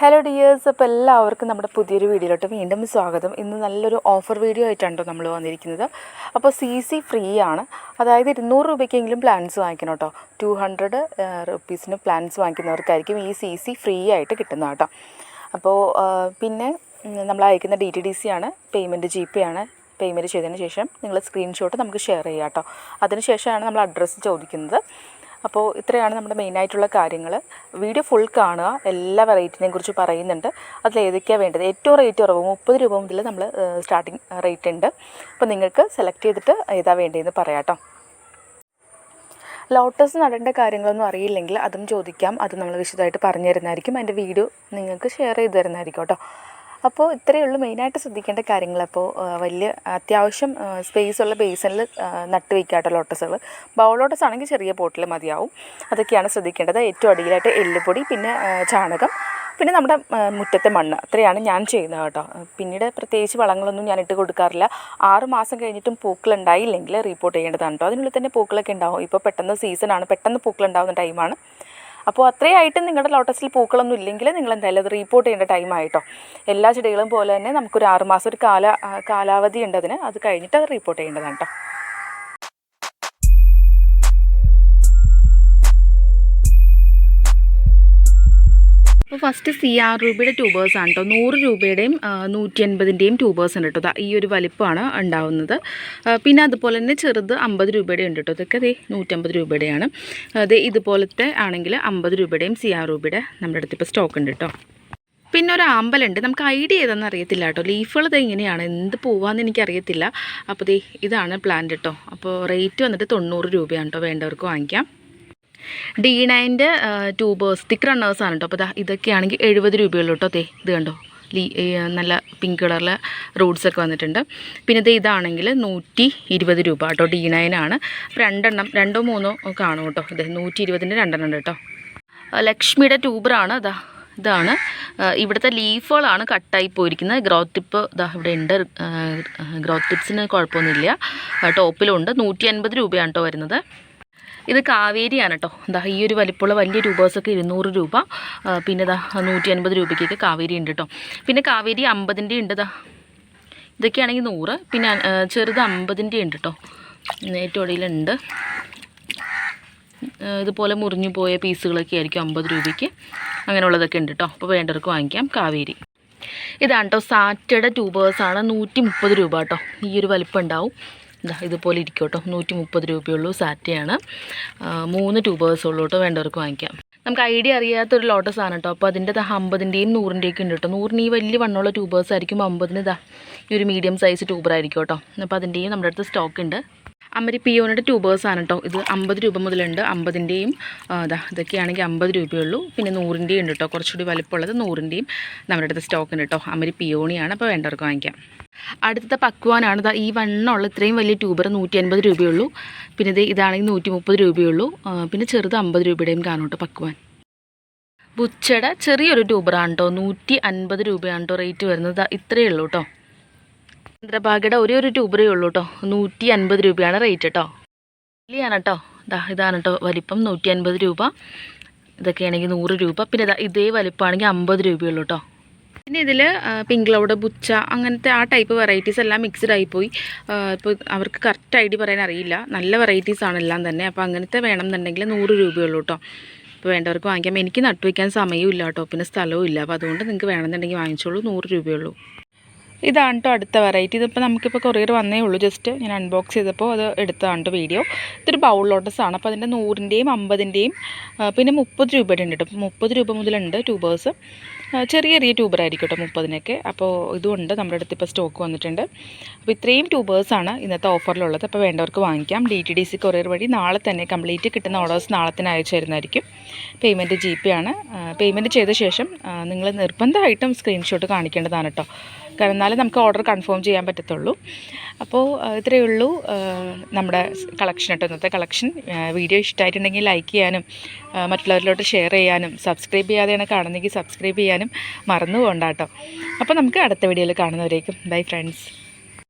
Hello dears അപ്പോൾ എല്ലാവർക്കും നമ്മുടെ പുതിയൊരു വീഡിയോയിലോട്ട് വീണ്ടും സ്വാഗതം. ഇന്ന് നല്ലൊരു ഓഫർ വീഡിയോ ആയിട്ടാണ് നമ്മൾ വന്നിരിക്കുന്നത്. അപ്പോൾ സി സി ഫ്രീ ആണ്. അതായത് ഇരുന്നൂറ് രൂപയ്ക്കെങ്കിലും പ്ലാൻസ് വാങ്ങിക്കണം കേട്ടോ. ടു ഹൺഡ്രഡ് റുപ്പീസിന് പ്ലാൻസ് വാങ്ങിക്കുന്നവർക്കായിരിക്കും ഈ സി സി ഫ്രീ ആയിട്ട് കിട്ടുന്നത് കേട്ടോ. അപ്പോൾ പിന്നെ നമ്മൾ അയക്കുന്ന ഡി ടി ഡി സി ആണ് പേയ്മെന്റ് ജി പേ ആണ് പേയ്മെന്റ് ചെയ്തതിന് ശേഷം നിങ്ങൾ സ്ക്രീൻഷോട്ട് നമുക്ക് ഷെയർ ചെയ്യാം കേട്ടോ. അതിന് ശേഷമാണ് നമ്മൾ അഡ്രസ്സ് ചോദിക്കുന്നത്. അപ്പോൾ ഇത്രയാണ് നമ്മുടെ മെയിനായിട്ടുള്ള കാര്യങ്ങൾ. വീഡിയോ ഫുൾ കാണുക. എല്ലാ വെറൈറ്റിനെയും കുറിച്ച് പറയുന്നുണ്ട്. അതിൽ ഏതൊക്കെയാണ് വേണ്ടത്? ഏറ്റവും റേറ്റ് കുറവ് മുപ്പത് രൂപ മുതൽ നമ്മൾ സ്റ്റാർട്ടിങ് റേറ്റ് ഉണ്ട്. അപ്പോൾ നിങ്ങൾക്ക് സെലക്ട് ചെയ്തിട്ട് ഏതാ വേണ്ടതെന്ന് പറയാട്ടോ ലോട്ടസ് നടേണ്ട കാര്യങ്ങളൊന്നും അറിയില്ലെങ്കിൽ അതും ചോദിക്കാം. അത് നമ്മൾ വിശദമായിട്ട് പറഞ്ഞു തരുന്നതായിരിക്കും അതിന്റെ വീഡിയോ നിങ്ങൾക്ക് ഷെയർ ചെയ്ത് തരുന്നതായിരിക്കും കേട്ടോ അപ്പോൾ ഇത്രയേ ഉള്ളൂ മെയിനായിട്ട് ശ്രദ്ധിക്കേണ്ട കാര്യങ്ങൾ അപ്പോൾ വലിയ അത്യാവശ്യം സ്പേസ് ഉള്ള ബേസനിൽ നട്ട് വയ്ക്കുക കേട്ടോ ലോട്ടസുകൾ ബൗൾ ലോട്ടസ് ആണെങ്കിൽ ചെറിയ പോട്ടിൽ മതിയാവും. അതൊക്കെയാണ് ശ്രദ്ധിക്കേണ്ടത്. ഏറ്റവും അടിയിലായിട്ട് എല്ലുപൊടി പിന്നെ ചാണകം പിന്നെ നമ്മുടെ മുറ്റത്തെ മണ്ണ്. അത്രയാണ് ഞാൻ ചെയ്യുന്നത് കേട്ടോ. പിന്നീട് പ്രത്യേകിച്ച് വളങ്ങളൊന്നും ഞാൻ ഇട്ട് കൊടുക്കാറില്ല. ആറ് മാസം കഴിഞ്ഞിട്ടും പൂക്കൾ ഉണ്ടായില്ലെങ്കിൽ റിപ്പോർട്ട് ചെയ്യേണ്ടതാണ് കേട്ടോ. അതിനുള്ളിൽ തന്നെ പൂക്കളൊക്കെ ഉണ്ടാവും. ഇപ്പോൾ പെട്ടെന്ന് സീസണാണ് പെട്ടെന്ന് പൂക്കളുണ്ടാവുന്ന ടൈമാണ് അപ്പോൾ അത്രയായിട്ടും നിങ്ങളുടെ ലോട്ടസിൽ പൂക്കളൊന്നും ഇല്ലെങ്കിൽ നിങ്ങൾ എന്തായാലും അത് റീപ്പോർട്ട് ചെയ്യേണ്ട ടൈം ആയിട്ടോ. എല്ലാ ചെടികളും പോലെ തന്നെ നമുക്കൊരു ആറുമാസം ഒരു കാല കാലാവധി ഉണ്ട് അതിന്. അത് കഴിഞ്ഞിട്ട് അത് റീപ്പോർട്ട് ചെയ്യേണ്ടതാണ് കേട്ടോ അപ്പോൾ ഫസ്റ്റ് സി ആർ രൂപയുടെ ട്യൂബേഴ്സ് ആണ് കേട്ടോ നൂറ് രൂപയുടെയും നൂറ്റി അൻപതിന്റെയും ട്യൂബേഴ്സ് ഉണ്ട് കേട്ടോ ഈ ഒരു വലിപ്പമാണ് ഉണ്ടാവുന്നത്. പിന്നെ അതുപോലെ തന്നെ ചെറുത് അമ്പത് രൂപയുടെ ഉണ്ട് കേട്ടോ ഇതൊക്കെ ദേ നൂറ്റമ്പത് രൂപയുടെയാണ്. അത് ഇതുപോലത്തെ ആണെങ്കിൽ അമ്പത് രൂപയുടെയും സി ആർ രൂപയുടെ നമ്മുടെ അടുത്ത് ഇപ്പോൾ സ്റ്റോക്ക് ഉണ്ട് കേട്ടോ പിന്നെ ഒരു ആമ്പലുണ്ട് നമുക്ക് ഐഡിയ ഏതെന്ന് അറിയത്തില്ല കേട്ടോ ലീഫുകൾ ഇത് ഇങ്ങനെയാണ്. എന്ത് പോവാന്ന് എനിക്കറിയത്തില്ല. അപ്പോൾ ഇതാണ് പ്ലാന്റ് കേട്ടോ അപ്പോൾ റേറ്റ് വന്നിട്ട് തൊണ്ണൂറ് രൂപയാണ് കേട്ടോ വേണ്ടവർക്ക് വാങ്ങിക്കാം. ഡി നയന്റെ ട്യൂബേഴ്സ് തിക്ക് റണ്ണേഴ്സ് ആണ് കേട്ടോ അപ്പോൾ ഇതൊക്കെയാണെങ്കിൽ എഴുപത് രൂപയുള്ളൂ കേട്ടോ തേ ഇത് കണ്ടോ? ലീ നല്ല പിങ്ക് കളറിലെ റൂട്ട്സൊക്കെ വന്നിട്ടുണ്ട്. പിന്നെ ഇത് ഇതാണെങ്കിൽ നൂറ്റി ഇരുപത് രൂപ കേട്ടോ ഡി നയനാണ് രണ്ടെണ്ണം രണ്ടോ മൂന്നോ കാണും കേട്ടോ ഇത് നൂറ്റി ഇരുപതിന്റെ രണ്ടെണ്ണം കേട്ടോ ലക്ഷ്മിയുടെ ട്യൂബറാണ് അതാ ഇതാണ്. ഇവിടുത്തെ ലീഫുകളാണ് കട്ടായി പോയിരിക്കുന്നത്. ഗ്രോത്ത് ടിപ്പ് ഇതാ ഇവിടെ ഉണ്ട്. ഗ്രോത്ത് ടിപ്സിന് കുഴപ്പമൊന്നുമില്ല. ടോപ്പിലുണ്ട്. നൂറ്റി അൻപത് രൂപയാണ് കേട്ടോ വരുന്നത്. ഇത് കാവേരിയാണ് കേട്ടോ. എന്താ ഈ ഒരു വലിപ്പമുള്ള വലിയ രൂപേഴ്സൊക്കെ ഇരുന്നൂറ് രൂപ. പിന്നെ ഇതാ നൂറ്റി അൻപത് രൂപയ്ക്കൊക്കെ കാവേരി ഉണ്ട് കേട്ടോ. പിന്നെ കാവേരി അമ്പതിന്റെ ഉണ്ട് ഇതാ ഇതൊക്കെയാണെങ്കിൽ നൂറ്. പിന്നെ ചെറുത് അമ്പതിന്റെ ഉണ്ട് കേട്ടോ. ഏറ്റവും ഇടയിലുണ്ട് ഇതുപോലെ മുറിഞ്ഞു പോയ പീസുകളൊക്കെ ആയിരിക്കും അമ്പത് രൂപയ്ക്ക്. അങ്ങനെയുള്ളതൊക്കെ ഉണ്ട് കേട്ടോ. അപ്പോൾ വേണ്ടവർക്ക് വാങ്ങിക്കാം. കാവേരി. ഇതാണ് കേട്ടോ സാറ്റയുടെ ട്യൂബേഴ്സാണ് നൂറ്റി മുപ്പത് രൂപ കേട്ടോ. ഈ ഒരു വലിപ്പം ഉണ്ടാവും. ഇതുപോലെ ഇരിക്കും കേട്ടോ നൂറ്റി മുപ്പത് രൂപയുള്ളൂ സാറ്റയാണ്. മൂന്ന് ട്യൂബേഴ്സ് ഉള്ളൂ കേട്ടോ വേണ്ടവർക്ക് വാങ്ങിക്കാം. നമുക്ക് ഐഡിയ അറിയാത്തൊരു ലോട്ടസ് ആണ് കേട്ടോ. അപ്പോൾ അതിന്റെ അമ്പതിന്റെയും നൂറിന്റെയൊക്കെ ഉണ്ട് കേട്ടോ. നൂറിന് ഈ വലിയ വണ്ണമുള്ള ട്യൂബേഴ്സ് ആയിരിക്കും അമ്പതിന് ഇതാ ഈ ഒരു മീഡിയം സൈസ് ട്യൂബർ ആയിരിക്കും കേട്ടോ. അപ്പോൾ അതിന്റെയും നമ്മുടെ അടുത്ത് സ്റ്റോക്ക് ഉണ്ട്. അമരി പിയോണിന്റെ ട്യൂബേഴ്സ് ആണ് കേട്ടോ ഇത് അമ്പത് രൂപ മുതലുണ്ട്. അമ്പതിന്റെയും ഇതാ ഇതൊക്കെയാണെങ്കിൽ അമ്പത് രൂപയുള്ളൂ പിന്നെ നൂറിന്റെയും ഉണ്ട് കേട്ടോ കുറച്ചുകൂടി വലിപ്പമുള്ളത് നൂറിന്റെയും നമ്മുടെ അടുത്ത് സ്റ്റോക്ക് ഉണ്ട് കേട്ടോ അമരി പിയോണിയാണ്. അപ്പോൾ വേണ്ടവർക്ക് വാങ്ങിക്കാം. അടുത്ത പക്വാനാണ്. ഇതാ ഈ വണ്ണമുള്ള ഇത്രയും വലിയ ട്യൂബർ നൂറ്റി അൻപത് രൂപയുള്ളൂ പിന്നെ ഇത് ഇതാണെങ്കിൽ നൂറ്റി മുപ്പത് രൂപയുള്ളൂ പിന്നെ ചെറുത് അമ്പത് രൂപയുടെയും കാണും കേട്ടോ പക്വാൻ. ബുച്ചയുടെ ചെറിയൊരു ട്യൂബറാണ് കേട്ടോ നൂറ്റി അൻപത് രൂപയാണ് കേട്ടോ റേറ്റ് വരുന്നത്. ഇത്രയേ ഉള്ളൂ കേട്ടോ ചന്ദ്രഭാഗയുടെ ഒരേ ഒരു ട്യൂബറേ ഉള്ളൂ കേട്ടോ നൂറ്റി അൻപത് രൂപയാണ് റേറ്റ് കേട്ടോ വലിയാണ് കേട്ടോ ഇതാ ഇതാണ് കേട്ടോ വലിപ്പം. നൂറ്റി അൻപത് രൂപ. ഇതൊക്കെയാണെങ്കിൽ നൂറ് രൂപ. പിന്നെ ഇതാ ഇതേ വലിപ്പമാണെങ്കിൽ അമ്പത് രൂപയുള്ളൂ കേട്ടോ പിന്നെ ഇതിൽ പിങ്ക് ക്ലൗഡ് ബുച്ച അങ്ങനത്തെ ആ ടൈപ്പ് വെറൈറ്റീസ് എല്ലാം മിക്സ്ഡ് ആയിപ്പോയി. ഇപ്പോൾ അവർക്ക് കറക്റ്റ് ഐഡി പറയാൻ അറിയില്ല. നല്ല വെറൈറ്റീസ് ആണ് എല്ലാം തന്നെ. അപ്പോൾ അങ്ങനത്തെ വേണം എന്നുണ്ടെങ്കിൽ നൂറ് രൂപയുള്ളൂ കേട്ടോ ഇപ്പോൾ വേണ്ടവർക്ക് വാങ്ങിക്കാം. എനിക്ക് നട്ടുവയ്ക്കാൻ സമയവും ഇല്ല കേട്ടോ പിന്നെ സ്ഥലവും ഇല്ല. അപ്പോൾ അതുകൊണ്ട് നിങ്ങൾക്ക് വേണമെന്നുണ്ടെങ്കിൽ വാങ്ങിച്ചോളൂ. നൂറ് രൂപയുള്ളൂ ഇതാണ് കേട്ടോ അടുത്ത വെറൈറ്റി ഇതിപ്പോൾ നമുക്കിപ്പോൾ കൊറിയർ വന്നേ ഉള്ളൂ. ജസ്റ്റ് ഞാൻ അൺബോക്സ് ചെയ്തപ്പോൾ അത് എടുത്തതാണ് വീഡിയോ ഇതൊരു ബൗൾ ലോട്ടസാണ് അപ്പോൾ അതിന്റെ നൂറിന്റെയും അമ്പതിന്റെയും പിന്നെ മുപ്പത് രൂപയുടെ ഉണ്ട് കേട്ടോ മുപ്പത് രൂപ മുതലുണ്ട് ട്യൂബേഴ്സ് ചെറിയ ചെറിയ ട്യൂബർ ആയിരിക്കും കേട്ടോ മുപ്പതിനൊക്കെ. അപ്പോൾ ഇതുണ്ട്. നമ്മുടെ അടുത്ത് ഇപ്പോൾ സ്റ്റോക്ക് വന്നിട്ടുണ്ട്. അപ്പോൾ ഇത്രയും ട്യൂബേഴ്സാണ് ഇന്നത്തെ ഓഫറിലുള്ളത് അപ്പോൾ വേണ്ടവർക്ക് വാങ്ങിക്കാം. D T D C courier വഴി നാളെ തന്നെ കംപ്ലീറ്റ് കിട്ടുന്ന ഓർഡേഴ്സ് നാളെ തന്നെ അയച്ചു തരുന്നതായിരിക്കും. പേയ്മെന്റ് ജി പേ ആണ്. പേയ്മെന്റ് ചെയ്ത ശേഷം നിങ്ങൾ നിർബന്ധമായിട്ടും സ്ക്രീൻഷോട്ട് കാണിക്കേണ്ടതാണ് കേട്ടോ കാരണം എന്നാലേ നമുക്ക് ഓർഡർ കൺഫേം ചെയ്യാൻ പറ്റത്തുള്ളൂ. അപ്പോൾ ഇത്രയേ ഉള്ളൂ. നമ്മുടെ കളക്ഷൻ കേട്ടോ ഇന്നത്തെ കളക്ഷൻ വീഡിയോ ഇഷ്ടമായിട്ടുണ്ടെങ്കിൽ ലൈക്ക് ചെയ്യാനും മറ്റുള്ളവരിലോട്ട് ഷെയർ ചെയ്യാനും സബ്സ്ക്രൈബ് ചെയ്യാതെയാണ് കാണുന്നതെങ്കിൽ സബ്സ്ക്രൈബ് ചെയ്യാനും മറന്നു പോകണ്ട കേട്ടോ അപ്പോൾ നമുക്ക് അടുത്ത വീഡിയോയിൽ കാണുന്നവരേക്കും. Bye friends